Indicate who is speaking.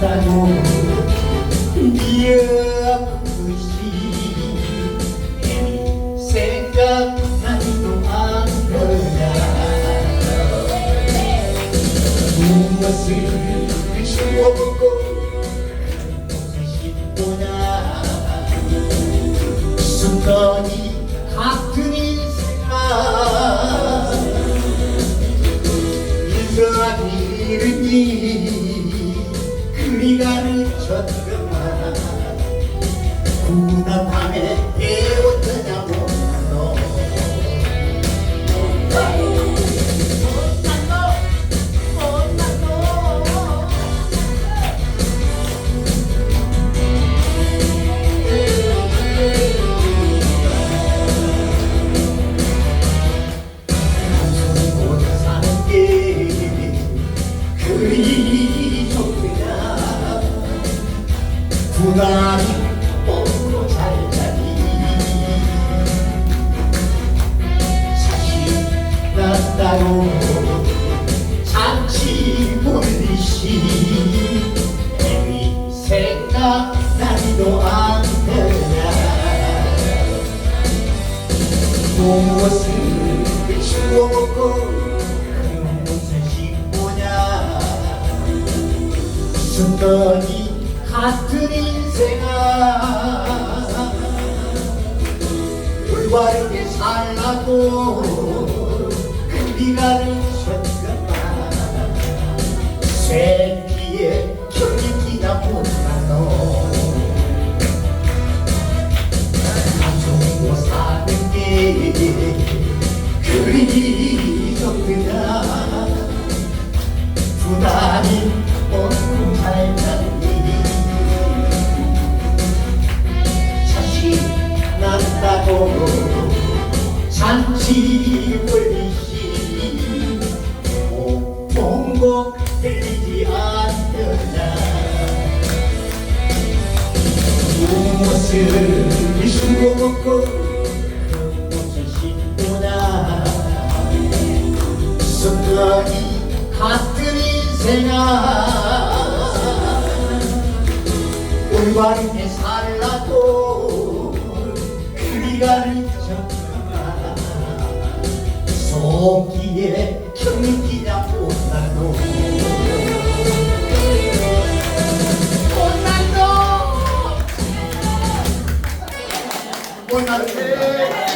Speaker 1: さのやむしせっかく何のあんたがうますぎしを向こうしっぽなそこにはっ 그리 가르쳤구나 구나 밤에 깨웠더 부담이 먹고 잘 자니. 자식 낳았다고 잔치 보듯이 애미 생각나지도 않느냐 무엇을 주워먹고 무엇을 씹고냐. 순간이 같은 인생아. 올바르게 살라고 그리 가르쳤구나 쇠기에 경기나 못한 너 가지고 사는 게 그리 좋구나 부담이 무엇을 주워먹고 무엇을 씹구나 순간이 같은 인생아 올바르게 살라고 그리 가르쳤구나 속기에 경기나 못나도 nascer